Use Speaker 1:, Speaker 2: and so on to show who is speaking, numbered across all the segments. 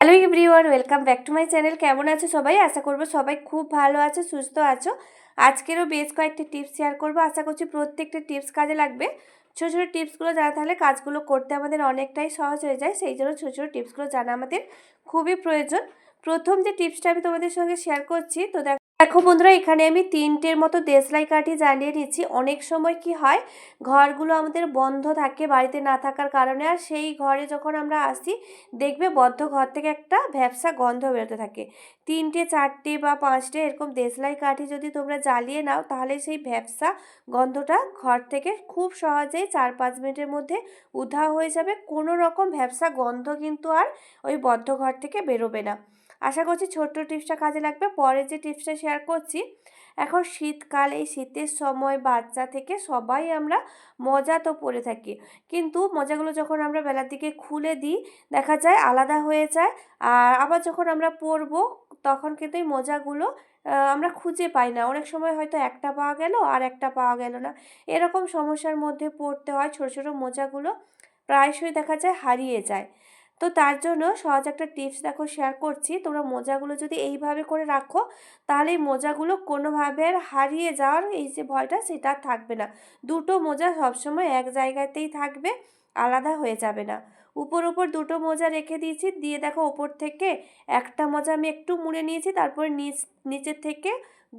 Speaker 1: Hello everyone welcome back to my channel কেমন আছো সবাই? আশা করব সবাই খুব ভালো আছো, সুস্থ আছো। আজকেরও বেশ কয়েকটি টিপস শেয়ার করব। আশা করছি প্রত্যেকটি টিপস কাজে লাগবে। ছোটো ছোটো টিপসগুলো জানা থাকলে কাজগুলো করতে আমাদের অনেকটাই সহজ হয়ে যায়। সেই জন্য ছোটো ছোটো টিপসগুলো জানা আমাদের খুবই প্রয়োজন। প্রথম যে টিপসটা আমি তোমাদের সঙ্গে শেয়ার করছি, তো দেখো দেখো বন্ধুরা, এখানে আমি তিনটের মতো দেশলাই কাঠি জ্বালিয়ে নিচ্ছি অনেক সময় কি হয়, ঘরগুলো আমাদের বন্ধ থাকে, বাড়িতে না থাকার কারণে, আর সেই ঘরে যখন আমরা আসি, দেখবে বদ্ধ ঘর থেকে একটা ভ্যাবসা গন্ধ বেরোতে থাকে। তিনটে, চারটে বা পাঁচটে এরকম দেশলাই কাঠি যদি তোমরা জ্বালিয়ে নাও, তাহলে সেই ভ্যাবসা গন্ধটা ঘর থেকে খুব সহজেই চার পাঁচ মিনিটের মধ্যে উধাও হয়ে যাবে। কোনো রকম ভ্যাবসা গন্ধ কিন্তু আর ওই বদ্ধ ঘর থেকে বেরোবে না। আশা করছি ছোট্ট টিপসটা কাজে লাগবে। পরে যে টিপসটা শেয়ার করছি, এখন শীতকাল, এই শীতের সময় বাচ্চা থেকে সবাই আমরা মজা তো পরে থাকি। কিন্তু মজাগুলো যখন আমরা বেলার দিকে খুলে দিই, দেখা যায় আলাদা হয়ে যায়। আর আবার যখন আমরা পরবো, তখন কিন্তু এই মজাগুলো আমরা খুঁজে পাই না। অনেক সময় হয়তো একটা পাওয়া গেল আর একটা পাওয়া গেল না। এরকম সমস্যার মধ্যে পড়তে হয়, ছোটো ছোটো মোজাগুলো প্রায়শই দেখা যায় হারিয়ে যায়। তো তার জন্য সহজ একটা টিপস দেখো শেয়ার করছি। তোমরা মোজাগুলো যদি এইভাবে করে রাখো, তাহলে এই মোজাগুলো কোনোভাবে হারিয়ে যাওয়ার এই যে ভয়টা, সেটা থাকবে না। দুটো মোজা সবসময় এক জায়গাতেই থাকবে, আলাদা হয়ে যাবে না। উপর উপর দুটো মোজা রেখে দিয়েছি, দিয়ে দেখো ওপর থেকে একটা মোজা আমি একটু মুড়ে নিয়েছি, তারপর নিচ, নিচের থেকে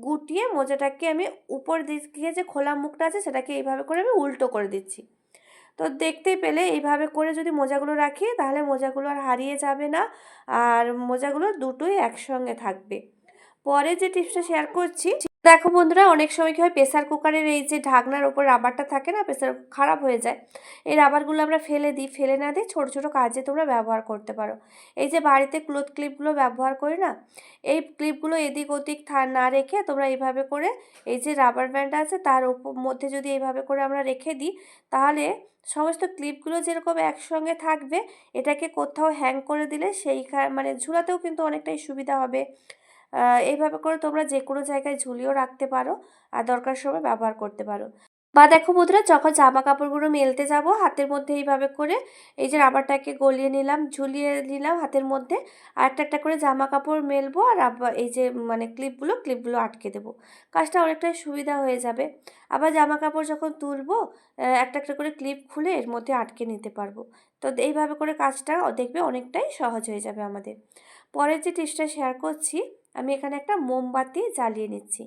Speaker 1: গুটিয়ে মোজাটাকে আমি উপর দিকে যে খোলা মুখটা আছে, সেটাকে এইভাবে করে আমি উল্টো করে দিচ্ছি। তো দেখতেই পেলে এইভাবে করে যদি মোজাগুলো রাখি, তাহলে মোজাগুলো আর হারিয়ে যাবে না। আর মোজাগুলো দুটোই একসঙ্গে থাকবে। পরে যে টিপসটা শেয়ার করছি দেখো বন্ধুরা, অনেক সময় কী হয় প্রেসার কুকারের এই যে ঢাকনার ওপর রাবারটা থাকে না প্রেসার খারাপ হয়ে যায়। এই রাবারগুলো আমরা ফেলে দিই, ফেলে না দিই ছোটো ছোটো কাজে তোমরা ব্যবহার করতে পারো। এই যে বাড়িতে ক্লোথ ক্লিপগুলো ব্যবহার করি না, এই ক্লিপগুলো এদিক ওদিক না রেখে তোমরা এইভাবে করে এই যে রাবার ব্যান্ড আছে, তার ওপর মধ্যে যদি এইভাবে করে আমরা রেখে দিই, তাহলে সমস্ত ক্লিপগুলো যেরকম একসঙ্গে থাকবে, এটাকে কোথাও হ্যাং করে দিলে সেই মানে ঝুলাতেও কিন্তু অনেকটাই সুবিধা হবে। এইভাবে করে তোমরা যে কোনো জায়গায় ঝুলিয়েও রাখতে পারো আর দরকার সময় ব্যবহার করতে পারো। বা দেখো বন্ধুরা, যখন জামা কাপড়গুলো মেলতে যাব, হাতের মধ্যে এইভাবে করে এই যে রাবারটাকে গলিয়ে নিলাম, ঝুলিয়ে নিলাম হাতের মধ্যে, আর একটা একটা করে জামা কাপড় মেলবো আর এই যে মানে ক্লিপগুলো ক্লিপগুলো আটকে দেবো। কাজটা অনেকটাই সুবিধা হয়ে যাবে। আবার জামা কাপড় যখন তুলবো একটা একটা করে ক্লিপ খুলে এর মধ্যে আটকে নিতে পারব। তো এইভাবে করে কাজটা দেখবে অনেকটাই সহজ হয়ে যাবে আমাদের। পরের যে টিপসটা শেয়ার করছি আমি এখানে একটা মোমবাতি জ্বালিয়ে নিচ্ছি।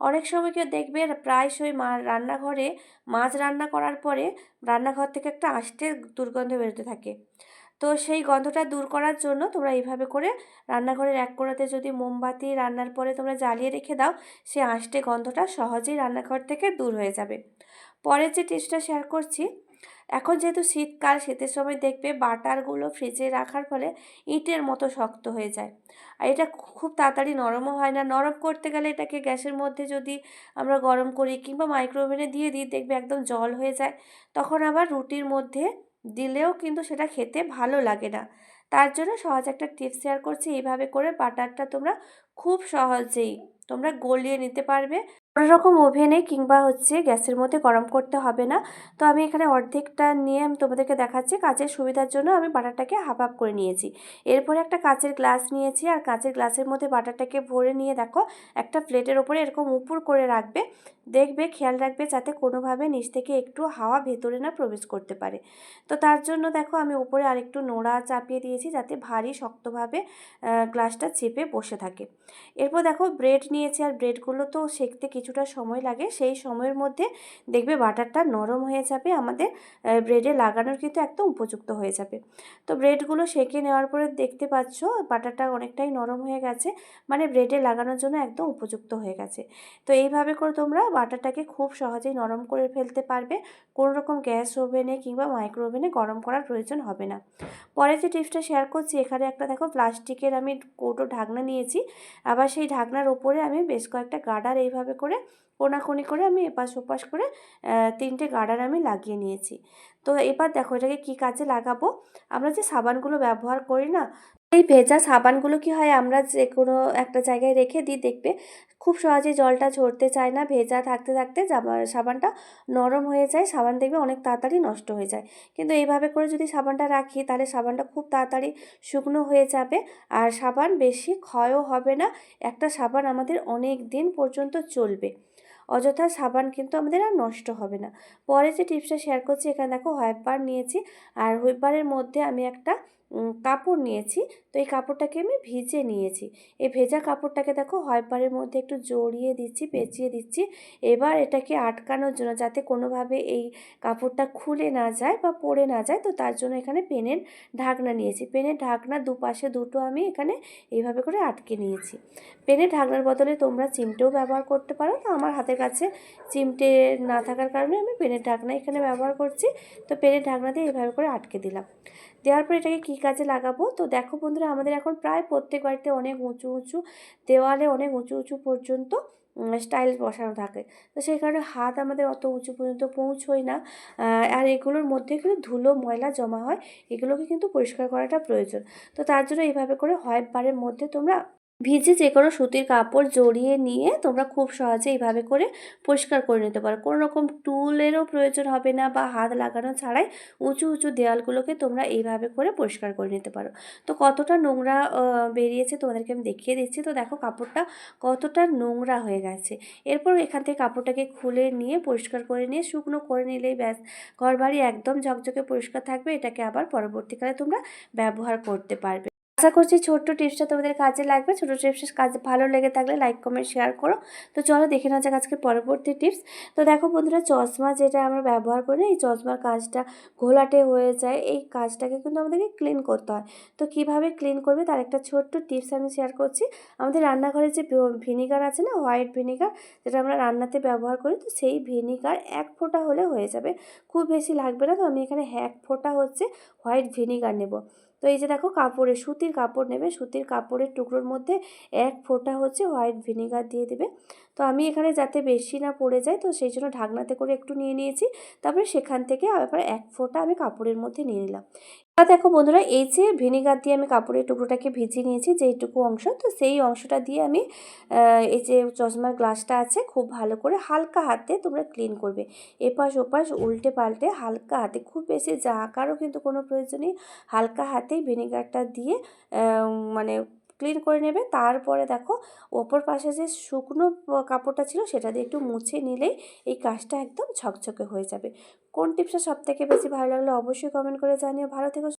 Speaker 1: অনেক সময় কেউ দেখবে প্রায়শই মা রান্নাঘরে মাছ রান্না করার পরে রান্নাঘর থেকে একটা আষ্টে দুর্গন্ধ বেরোতে থাকে। তো সেই গন্ধটা দূর করার জন্য তোমরা এইভাবে করে রান্নাঘরের এক কোণাতে যদি মোমবাতি রান্নার পরে তোমরা জ্বালিয়ে রেখে দাও সে আষ্টে গন্ধটা সহজেই রান্নাঘর থেকে দূর হয়ে যাবে। পরের যে টিপসটা শেয়ার করছি এখন যেহেতু শীতকাল, শীতের সময় দেখবে বাটারগুলো ফ্রিজে রাখার ফলে ইটের মতো শক্ত হয়ে যায়। আর এটা খুব তাড়াতাড়ি নরমও হয় না। নরম করতে গেলে এটাকে গ্যাসের মধ্যে যদি আমরা গরম করি কিংবা মাইক্রোওভেনে দিয়ে দিই, দেখবে একদম জল হয়ে যায়। তখন আবার রুটির মধ্যে দিলেও কিন্তু সেটা খেতে ভালো লাগে না। তার জন্য সহজ একটা টিপস শেয়ার করছি। এইভাবে করে বাটারটা তোমরা খুব সহজেই তোমরা গলিয়ে নিতে পারবে। কোনো রকম ওভেনে কিংবা হচ্ছে গ্যাসের মধ্যে গরম করতে হবে না। তো আমি এখানে অর্ধেকটা নিয়ে আমি তোমাদেরকে দেখাচ্ছি। কাচের সুবিধার জন্য আমি বাটারটাকে হাফ আপ করে নিয়েছি। এরপরে একটা কাচের গ্লাস নিয়েছি আর কাচের গ্লাসের মধ্যে বাটারটাকে ভরে নিয়ে দেখো, একটা প্লেটের ওপরে এরকম উপর করে রাখবে। দেখবে, খেয়াল রাখবে যাতে কোনোভাবে নিচ থেকে একটু হাওয়া ভেতরে না প্রবেশ করতে পারে। তো তার জন্য দেখো আমি উপরে আরেকটু নোড়া চাপিয়ে দিয়েছি যাতে ভারী শক্তভাবে গ্লাসটা চেপে বসে থাকে। এরপর দেখো ব্রেড নিয়েছি আর ব্রেডগুলো তো সেঁকতে কিছুটা সময় লাগে। সেই সময়ের মধ্যে দেখবে বাটারটা নরম হয়ে যাবে। আমাদের ব্রেডে লাগানোর কিন্তু একদম উপযুক্ত হয়ে যাবে। তো ব্রেডগুলো সেঁকে নেওয়ার পরে দেখতে পাচ্ছ বাটারটা অনেকটাই নরম হয়ে গেছে। মানে ব্রেডে লাগানোর জন্য একদম উপযুক্ত হয়ে গেছে। তো এইভাবে করে তোমরা বাটারটাকে খুব সহজেই নরম করে ফেলতে পারবে। কোনো রকম গ্যাস ওভেনে কিংবা মাইক্রো ওভেনে গরম করার প্রয়োজন হবে না। পরে যে টিপসটা শেয়ার করছি, এখানে একটা দেখো প্লাস্টিকের আমি কৌটো ঢাকনা নিয়েছি। আবার সেই ঢাকনার ওপরে আমি বেশ কয়েকটা গার্ডার এইভাবে করে, কোনাকুনি করে আমি এপাশ ওপাশ করে তিনটে গার্ডার আমি লাগিয়ে নিয়েছি। তো এবার দেখো এটাকে কী কাজে লাগাবো? আমরা যে সাবানগুলো ব্যবহার করি না, এই ভেজা সাবানগুলো কি হয়, আমরা যে কোনো একটা জায়গায় রেখে দিই, দেখবে খুব সহজে জলটা ঝরতে চায় না, ভেজা থাকতে থাকতে সাবানটা নরম হয়ে যায়, সাবান দেখবে অনেক তাড়াতাড়ি নষ্ট হয়ে যায়। কিন্তু এইভাবে করে যদি সাবানটা রাখি, তাহলে সাবানটা খুব তাড়াতাড়ি শুকনো হয়ে যাবে আর সাবান বেশি ক্ষয়ও হবে না, একটা সাবান আমাদের অনেক দিন পর্যন্ত চলবে। অযথা সাবান কিন্তু আমাদের আর নষ্ট হবে না। পরে যে টিপসটা শেয়ার করছি, এখানে দেখো হোয়াইট বার নিয়েছি আর হোয়াইট বারের মধ্যে আমি একটা কাপড় নিয়েছি। তো এই কাপড়টাকে আমি ভিজে নিয়েছি। এই ভেজা কাপড়টাকে দেখো হোয়াইপারের মধ্যে একটু জড়িয়ে দিচ্ছি, পেঁচিয়ে দিচ্ছি। এবার এটাকে আটকানোর জন্য যাতে কোনোভাবে এই কাপড়টা খুলে না যায় বা পড়ে না যায়, তো তার জন্য এখানে পেনের ঢাকনা নিয়েছি। পেনের ঢাকনা দুপাশে দুটো আমি এখানে এইভাবে করে আটকে নিয়েছি। পেনের ঢাকনার বদলে তোমরা চিমটেও ব্যবহার করতে পারো। তো আমার হাতের কাছে চিমটে না থাকার কারণে আমি পেনের ঢাকনা এখানে ব্যবহার করছি। তো পেনের ঢাকনা দিয়ে এইভাবে করে আটকে দিলাম। দেওয়ার পর এটাকে কী কাজে লাগাবো। তো দেখো বন্ধুরা, আমাদের এখন প্রায় প্রত্যেক বাড়িতে অনেক উঁচু উঁচু দেওয়ালে অনেক উঁচু উঁচু পর্যন্ত স্টাইল বসানো থাকে। তো সেই কারণে হাত আমাদের অত উঁচু পর্যন্ত পৌঁছয় না। আর এগুলোর মধ্যে কিন্তু ধুলো, ময়লা জমা হয়। এগুলোকে কিন্তু পরিষ্কার করাটা প্রয়োজন। তো তার জন্য এইভাবে করে হোয়াইট বারের মধ্যে তোমরা ভিজে যে কোনো সুতির কাপড় জড়িয়ে নিয়ে তোমরা খুব সহজে এইভাবে করে পরিষ্কার করে নিতে পারো। কোনো রকম টুলেরও প্রয়োজন হবে না বা হাত লাগানো ছাড়াই উঁচু উঁচু দেয়ালগুলোকে তোমরা এইভাবে করে পরিষ্কার করে নিতে পারো। তো কতটা নোংরা বেরিয়েছে তোমাদেরকে আমি দেখিয়ে দিচ্ছি। তো দেখো কাপড়টা কতটা নোংরা হয়ে গেছে। এরপর এখান থেকে কাপড়টাকে খুলে নিয়ে পরিষ্কার করে নিয়ে শুকনো করে নিলেই ব্যাস। ঘর বাড়ি একদম ঝকঝকে পরিষ্কার থাকবে। এটাকে আবার পরবর্তীকালে তোমরা ব্যবহার করতে পারবে। আশা করছি ছোট্ট টিপসটা তোমাদের কাজে লাগবে। ছোটো টিপসের কাজ ভালো লেগে থাকলে লাইক কমেন্ট শেয়ার করো। তো চলো দেখে নেওয়া যাক আজকে পরবর্তী টিপস। তো দেখো বন্ধুরা, চশমা যেটা আমরা ব্যবহার করি এই চশমার কাজটা ঘোলাটে হয়ে যায়। এই কাজটাকে কিন্তু আমাদেরকে ক্লিন করতে হয়। তো কীভাবে ক্লিন করবে তার একটা ছোট্ট টিপস আমি শেয়ার করছি। আমাদের রান্নাঘরে যে ভিনিগার আছে না হোয়াইট ভিনিগার যেটা আমরা রান্নাতে ব্যবহার করি, তো সেই ভিনিগার এক ফোঁটা হলে হয়ে যাবে। খুব বেশি লাগবে না, তো আমি এখানে এক ফোঁটা হচ্ছে হোয়াইট ভিনিগার নেব। তো এই যে দেখো কাপড়ে, সুতির কাপড় নেবে, সুতির কাপড়ের টুকরোর মধ্যে এক ফোঁটা হচ্ছে হোয়াইট ভিনেগার দিয়ে দেবে। তো আমি এখানে যাতে বেশি না পড়ে যায় তো সেই জন্য ঢাকনাতে করে একটু নিয়ে নিয়েছি। তারপরে সেখান থেকে আবার এক ফোঁটা আমি কাপড়ের মধ্যে নিয়ে নিলাম। আর দেখো বন্ধুরা, এই যে ভিনেগার দিয়ে আমি কাপড়ের টুকরোটাকে ভিজিয়ে নিয়েছি, যেইটুকু অংশ, তো সেই অংশটা দিয়ে আমি এই যে চশমার গ্লাসটা আছে, খুব ভালো করে হালকা হাতে তোমরা ক্লিন করবে। এপাশ ওপাশ উল্টে পাল্টে হালকা হাতে, খুব বেশি যা জাকারও কিন্তু কোনো প্রয়োজন নেই হালকা হাতেই ভিনেগারটা দিয়ে মানে ক্লিন করে নেবে। তারপরে দেখো, ওপর পাশে যে শুকনো কাপড়টা ছিল, সেটা দিয়ে একটু মুছে নিলেই এই কাজটা একদম ঝকঝকে হয়ে যাবে। কোন টিপসটা সবথেকে বেশি ভালো লাগল অবশ্যই কমেন্ট করে জানিও। ভালো থেকো